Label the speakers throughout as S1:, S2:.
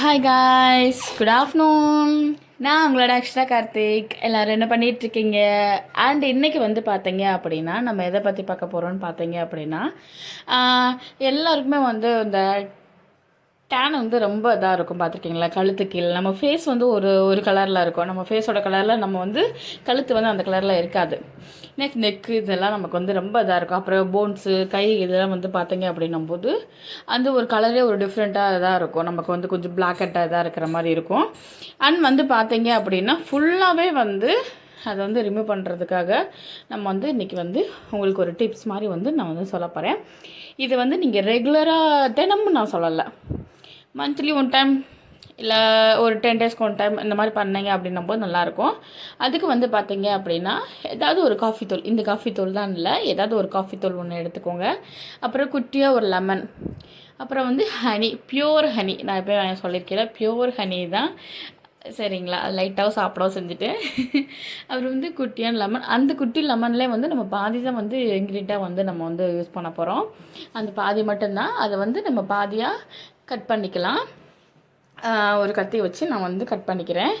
S1: Hi guys good afternoon நான் உங்களோட அக்ஷரா கார்த்திக். எல்லோரும் என்ன பண்ணிகிட்ருக்கீங்க அண்ட் இன்றைக்கி வந்து பார்த்தீங்க அப்படின்னா நம்ம எதை பற்றி பார்க்க போகிறோம்னு பார்த்தீங்க அப்படின்னா எல்லாருக்குமே வந்து இந்த டேன் வந்து ரொம்ப இதாக இருக்கும் பார்த்துருக்கீங்களா? கழுத்து கீழே. நம்ம ஃபேஸ் வந்து ஒரு ஒரு கலரில் இருக்கும். நம்ம ஃபேஸோட கலரில் நம்ம வந்து கழுத்து வந்து அந்த கலரில் இருக்காது. நெக் நெக்கு இதெல்லாம் நமக்கு வந்து ரொம்ப இதாக இருக்கும். அப்புறம் போன்ஸு கை இதெல்லாம் வந்து பார்த்தீங்க அப்படின்னும் போது அந்த ஒரு கலரே ஒரு டிஃப்ரெண்ட்டாக இதாக இருக்கும். நமக்கு வந்து கொஞ்சம் பிளாக்கெட்டாக இதாக இருக்கிற மாதிரி இருக்கும். அண்ட் வந்து பார்த்தீங்க அப்படின்னா ஃபுல்லாகவே வந்து அதை வந்து ரிமூவ் பண்ணுறதுக்காக நம்ம வந்து இன்றைக்கி வந்து உங்களுக்கு ஒரு டிப்ஸ் மாதிரி வந்து நான் வந்து சொல்ல போகிறேன் இது வந்து நீங்கள் ரெகுலராக தினமும் நான் சொல்லலை. மந்த்லி ஒன் டைம் இல்லை ஒரு டென் டேஸ்க்கு ஒன் டைம் இந்த மாதிரி பண்ணீங்க அப்படின்னும் போது நல்லாயிருக்கும். அதுக்கு வந்து பார்த்தீங்க அப்படின்னா ஏதாவது ஒரு காஃபி தூள் இந்த காஃபி தூள் தான் இல்லை ஏதாவது ஒரு காஃபி தூள் ஒன்று எடுத்துக்கோங்க. அப்புறம் குட்டியாக ஒரு லெமன் அப்புறம் வந்து ஹனி பியூர் ஹனி நான் எப்போ சொல்லியிருக்கேன் பியூர் ஹனி தான். சரிங்களா? லைட்டாக சாப்பிடவும் செஞ்சுட்டு. அப்புறம் வந்து குட்டியான லெமன் அந்த குட்டி லெமன்லேயே வந்து நம்ம பாதி தான் வந்து இன்க்ரீடியாக வந்து நம்ம வந்து யூஸ் பண்ண போகிறோம் அந்த பாதி மட்டும்தான். அதை வந்து நம்ம பாதியாக கட் பண்ணிக்கலாம். ஒரு கத்தி வச்சு நான் வந்து கட் பண்ணிக்கிறேன்.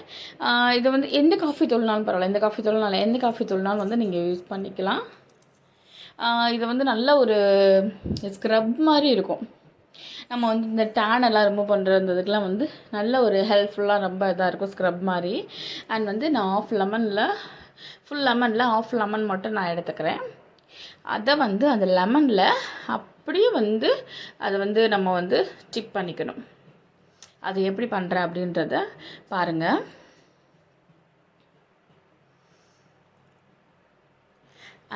S1: இது வந்து எந்த காஃபி தூள்னாலும் பரவாயில்ல. எந்த காஃபி தூள்னாலும் எந்த காஃபி தூள்னாலும் வந்து நீங்கள் யூஸ் பண்ணிக்கலாம். இது வந்து நல்ல ஒரு ஸ்க்ரப் மாதிரி இருக்கும். நம்ம வந்து இந்த டேன் எல்லாம் ரிமூவ் பண்ணுறதுக்கெலாம் வந்து நல்ல ஒரு ஹெல்ப்ஃபுல்லாக ரொம்ப இதாக இருக்கும் ஸ்க்ரப் மாதிரி. அண்ட் வந்து நான் ஆஃப் லெமனில் ஃபுல் லெமனில் ஆஃப் லெமன் மட்டும் நான் எடுத்துக்கிறேன். அதை வந்து அந்த லெமனில் அப் அப்படியே வந்து அதை வந்து நம்ம வந்து ஸ்டிக் பண்ணிக்கணும். அது எப்படி பண்ணுறேன் அப்படின்றத பாருங்கள்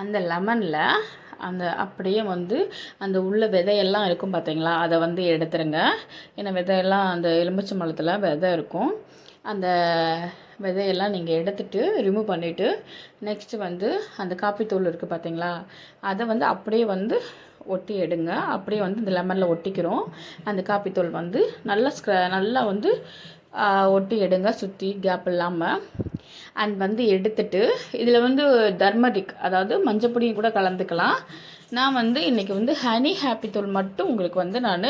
S1: அந்த லெமனில் அந்த அப்படியே வந்து அந்த உள்ள விதையெல்லாம் இருக்கும் பார்த்தீங்களா அதை வந்து எடுத்துருங்க. ஏன்னா விதையெல்லாம் அந்த எலுமிச்சம்பழத்தில் விதை இருக்கும். அந்த விதையெல்லாம் நீங்கள் எடுத்துட்டு ரிமூவ் பண்ணிவிட்டு நெக்ஸ்ட்டு வந்து அந்த காப்பித்தூள் இருக்குது பார்த்தீங்களா அதை வந்து அப்படியே வந்து ஒட்டி எடுங்க. அப்படியே வந்து இந்த லெமனில் ஒட்டிக்கிறோம். அந்த காப்பித்தூள் வந்து நல்லா ஸ்க்ர நல்லா வந்து ஒட்டி எடுங்க. சுற்றி கேப் இல்லாமல் அண்ட் வந்து எடுத்துட்டு இதில் வந்து தர்மரிக் அதாவது மஞ்சப்பொடியும் கூட கலந்துக்கலாம். நான் வந்து இன்றைக்கி வந்து ஹனி ஹாப்பி தூள் மட்டும் உங்களுக்கு வந்து நான்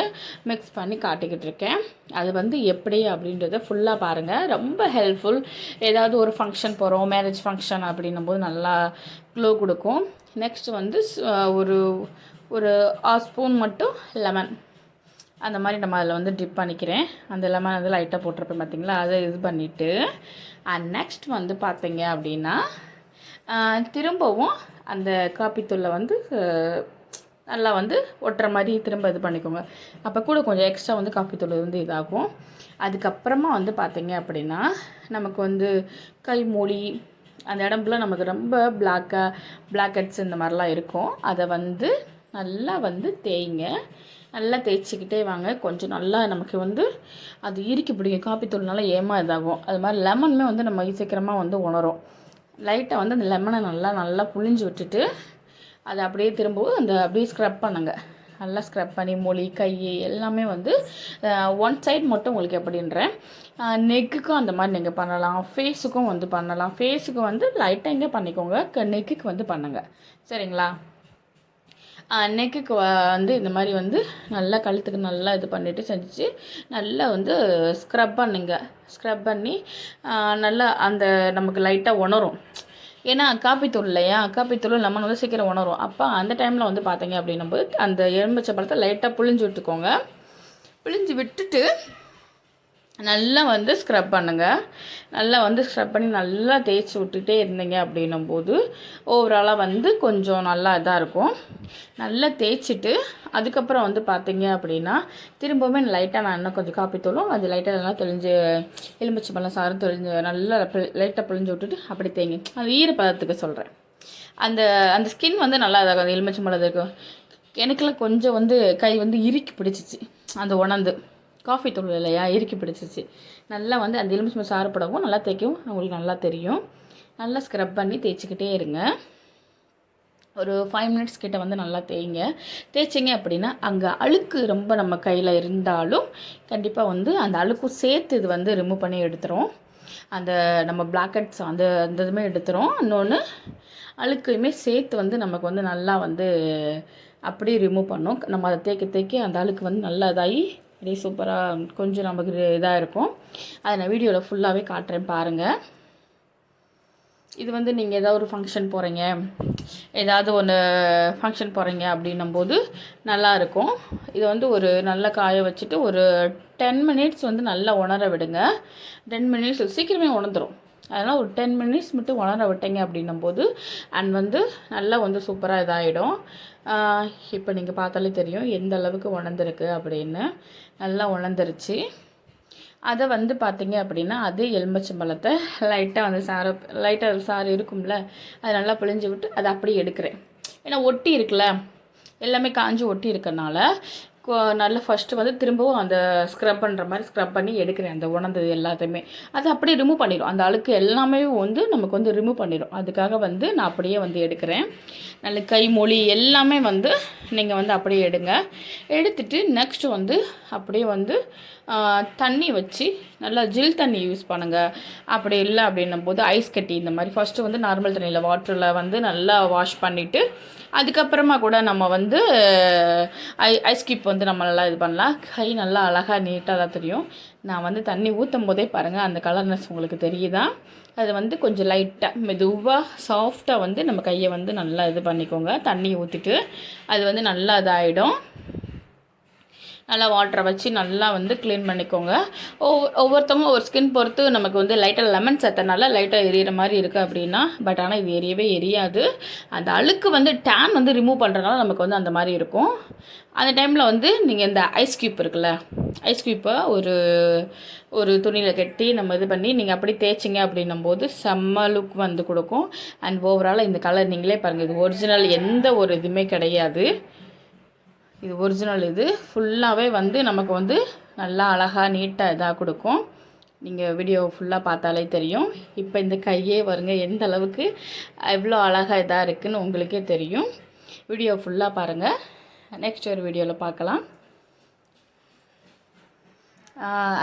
S1: மிக்ஸ் பண்ணி காட்டிக்கிட்டு இருக்கேன். அது வந்து எப்படி அப்படின்றத ஃபுல்லாக பாருங்கள் ரொம்ப ஹெல்ப்ஃபுல் ஏதாவது ஒரு ஃபங்க்ஷன் போகிறோம் மேரேஜ் ஃபங்க்ஷன் அப்படின்னும் போது நல்லா க்ளோ கொடுக்கும். நெக்ஸ்ட் வந்து ஒரு ஒரு ஆஃப் ஸ்பூன் மட்டும் லெமன் அந்த மாதிரி நம்ம அதில் வந்து டிப் பண்ணிக்கிறேன். அந்த லெமன் வந்து லைட்டாக போட்டிருப்பேன் பார்த்தீங்களா அதை இது பண்ணிவிட்டு அண்ட் நெக்ஸ்ட் வந்து பார்த்தீங்க அப்படின்னா திரும்பவும் அந்த காப்பித்தூளை வந்து நல்லா வந்து ஒட்டுற மாதிரி திரும்ப இது பண்ணிக்கோங்க. அப்போ கூட கொஞ்சம் எக்ஸ்ட்ரா வந்து காப்பித்தூள் வந்து இதாகும். அதுக்கப்புறமா வந்து பார்த்தீங்க அப்படின்னா நமக்கு வந்து கை மூடி அந்த இடம்புல நமக்கு ரொம்ப பிளாக்காக பிளாக்கெட்ஸ் இந்த மாதிரிலாம் இருக்கும். அதை வந்து நல்லா வந்து தேய்ங்க. நல்லா தேய்ச்சிக்கிட்டே வாங்க. கொஞ்சம் நல்லா நமக்கு வந்து அது இறுக்கி பிடிக்கும். காப்பித்தூள்னால ஏமா இதாகும். அது மாதிரி லெமனுமே வந்து நம்ம சீக்கிரமாக வந்து உணரும். லைட்டாக வந்து அந்த லெமனை நல்லா நல்லா புழிஞ்சு விட்டுட்டு அதை அப்படியே திரும்பவும் அந்த அப்படியே ஸ்க்ரப் பண்ணுங்க. நல்லா ஸ்க்ரப் பண்ணி மொழி கை எல்லாமே வந்து ஒன் சைட் மட்டும் உங்களுக்கு எப்படின்றேன். நெக்குக்கும் அந்த மாதிரி நீங்கள் பண்ணலாம். ஃபேஸுக்கும் வந்து பண்ணலாம். ஃபேஸுக்கு வந்து லைட்டாக இங்கே பண்ணிக்கோங்க. நெக்குக்கு வந்து பண்ணுங்கள் சரிங்களா? நெக்குக்கு வந்து இந்த மாதிரி வந்து நல்லா கழுத்துக்கு நல்லா இது பண்ணிவிட்டு செஞ்சு நல்லா வந்து ஸ்க்ரப் பண்ணுங்க. ஸ்க்ரப் பண்ணி நல்லா அந்த நமக்கு லைட்டாக உணரும். ஏன்னா காப்பித்தூள் இல்லையா? காப்பித்தூள் லெமன் வந்து சீக்கிரம் உணரும். அப்போ அந்த டைமில் வந்து பார்த்தீங்க அப்படின்னும்போது அந்த எலுமிச்சை பழத்தை லைட்டாக புழிஞ்சு விட்டுக்கோங்க. புழிஞ்சு விட்டுட்டு நல்லா வந்து ஸ்க்ரப் பண்ணுங்கள் நல்லா வந்து ஸ்க்ரப் பண்ணி நல்லா தேய்ச்சி விட்டுட்டே இருந்தீங்க அப்படின்னும் போது ஓவராலாக வந்து கொஞ்சம் நல்லா இதாக இருக்கும். நல்லா தேய்ச்சிட்டு அதுக்கப்புறம் வந்து பார்த்தீங்க அப்படின்னா திரும்பவுமே லைட்டாக நான் இன்னும் கொஞ்சம் காப்பி தூளும் அது லைட்டாக நல்லா தெளிஞ்சு எலுமிச்சை பழம் சாறு தெளிஞ்சு நல்லா லைட்டாக பிழிஞ்சு விட்டுட்டு அப்படி தேய்ங்க. அது ஈரப்பதத்துக்கு சொல்கிறேன் அந்த அந்த ஸ்கின் வந்து நல்லா இதாகும் அந்த எலுமிச்சை பழம் இருக்கும் எனக்கெல்லாம் கொஞ்சம் வந்து கை வந்து இறுக்கி பிடிச்சிச்சு. அந்த உணர்ந்து. காஃபி தூள் இல்லையா இறுக்கி பிடிச்சிச்சு. நல்லா வந்து அந்த எலுமிச்சை சாறுபடவும் நல்லா தேய்க்கும் உங்களுக்கு நல்லா தெரியும். நல்லா ஸ்க்ரப் பண்ணி தேய்ச்சிக்கிட்டே இருங்க. ஒரு ஃபைவ் மினிட்ஸ் கிட்ட வந்து நல்லா தேய்ங்க. தேய்ச்சிங்க அப்படின்னா அங்கே அழுக்கு ரொம்ப நம்ம கையில் இருந்தாலும் கண்டிப்பாக வந்து அந்த அழுக்கும் சேர்த்து இது வந்து ரிமூவ் பண்ணி எடுத்துரும். அந்த நம்ம பிளாக்கெட்ஸ் அந்த அந்த இதுவுமே எடுத்துரும். இன்னொன்று அழுக்கையுமே சேர்த்து வந்து நமக்கு வந்து நல்லா வந்து அப்படியே ரிமூவ் பண்ணும். நம்ம அதை தேய்க்க தேய்க்க அந்த அழுக்கு வந்து நல்லா இதாகி அப்படியே சூப்பராக கொஞ்சம் நமக்கு இதாக இருக்கும். அதை நான் வீடியோவில் ஃபுல்லாகவே காட்டுறேன் பாருங்கள் இது வந்து நீங்கள் ஏதாவது ஒரு ஃபங்க்ஷன் போகிறீங்க ஏதாவது ஒன்று ஃபங்க்ஷன் போகிறீங்க அப்படின்னும் போது நல்லாயிருக்கும் இது வந்து ஒரு நல்ல காய வச்சுட்டு ஒரு டென் மினிட்ஸ் வந்து நல்லா உணர விடுங்க. டென் மினிட்ஸ் சீக்கிரமே உணர்ந்துடும் அதனால் ஒரு டென் மினிட்ஸ் மட்டும் உணர விட்டீங்க அப்படின்னும் போது அண்ட் வந்து நல்லா வந்து சூப்பராக இதாகிடும் இப்போ நீங்கள் பார்த்தாலே தெரியும் எந்த அளவுக்கு உணர்ந்துருக்கு அப்படின்னு. நல்லா உணர்ந்துருச்சு. அதை வந்து பார்த்தீங்க அப்படின்னா அதே எலும்பச்சம்பழத்தை லைட்டாக வந்து சார லைட்டாக சாறு இருக்கும்ல அதை நல்லா பிழிஞ்சு விட்டு அதை அப்படியே எடுக்கிறேன். ஏன்னா ஒட்டி இருக்குல்ல எல்லாமே காஞ்சி ஒட்டி இருக்கனால நல்லா ஃபஸ்ட்டு வந்து திரும்பவும் அந்த ஸ்க்ரப் பண்ணுற மாதிரி ஸ்க்ரப் பண்ணி எடுக்கிறேன். அந்த உணர்ந்தது எல்லாத்தையுமே. அது அப்படியே ரிமூவ் பண்ணிடும் அந்த அழுக்கு எல்லாமே வந்து நமக்கு வந்து ரிமூவ் பண்ணிடும் அதுக்காக வந்து நான் அப்படியே வந்து எடுக்கிறேன். நல்ல கை மொழி எல்லாமே வந்து நீங்கள் வந்து அப்படியே எடுங்க. எடுத்துட்டு நெக்ஸ்ட் வந்து அப்படியே வந்து தண்ணி வச்சு நல்லா ஜில் தண்ணி யூஸ் பண்ணுங்கள் அப்படி இல்லை அப்படின்னும் போது ஐஸ் கட்டி இந்த மாதிரி ஃபஸ்ட்டு வந்து நார்மல் தண்ணியில் வாட்டரில் வந்து நல்லா வாஷ் பண்ணிவிட்டு அதுக்கப்புறமா கூட நம்ம வந்து ஐ ஐஸ் கியூப் வந்து நம்ம நல்லா இது பண்ணலாம். கை நல்லா அழகாக நீட்டாக தான் தெரியும். நான் வந்து தண்ணி ஊற்றும் போதே பாருங்கள் அந்த கலர்னஸ் உங்களுக்கு தெரியுதா? அது வந்து கொஞ்சம் லைட்டாக மெதுவாக சாஃப்டாக வந்து நம்ம கையை வந்து நல்லா இது பண்ணிக்கோங்க. தண்ணி ஊற்றிட்டு அது வந்து நல்லா இதாகிடும் நல்லா வாட்டரை வச்சு நல்லா வந்து க்ளீன் பண்ணிக்கோங்க. ஒவ்வொருத்தவங்க ஒரு ஸ்கின் பொறுத்து நமக்கு வந்து லைட்டாக லெமன் சேர்த்தனால லைட்டாக எரியிற மாதிரி இருக்குது அப்படின்னா பட் ஆனால் இது எரியவே எரியாது. அந்த அழுக்கு வந்து டேன் வந்து ரிமூவ் பண்ணுறதுனால நமக்கு வந்து அந்த மாதிரி இருக்கும். அந்த டைமில் வந்து நீங்கள் இந்த ஐஸ் கியூப் இருக்குல்ல ஐஸ் கியூப்பை ஒரு ஒரு துணியில் கட்டி நம்ம இது பண்ணி நீங்கள் அப்படி தேய்ச்சிங்க அப்படின்னும் போது செம்ம லுக் வந்து கொடுக்கும். அண்ட் ஓவரால் இந்த கலர் நீங்களே பாருங்கள் இது ஒரிஜினல் எந்த ஒரு இதுவுமே கிடையாது. இது ஒரிஜினல் இது. ஃபுல்லாகவே வந்து நமக்கு வந்து நல்லா அழகாக நீட்டாக இதாக கொடுக்கும். நீங்கள் வீடியோ ஃபுல்லாக பார்த்தாலே தெரியும். இப்போ இந்த கையே வருங்க எந்த அளவுக்கு எவ்வளோ அழகாக இதாக இருக்குதுன்னு உங்களுக்கே தெரியும். வீடியோ ஃபுல்லாக பாருங்கள் நெக்ஸ்ட் ஒரு வீடியோவில் பார்க்கலாம்.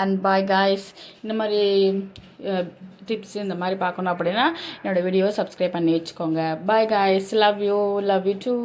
S1: அண்ட் பாய் காய்ஸ் இந்த மாதிரி டிப்ஸ் இந்த மாதிரி பார்க்கணும் அப்படின்னா என்னோடய வீடியோ சப்ஸ்கிரைப் பண்ணி வச்சுக்கோங்க. Bye guys love you love you too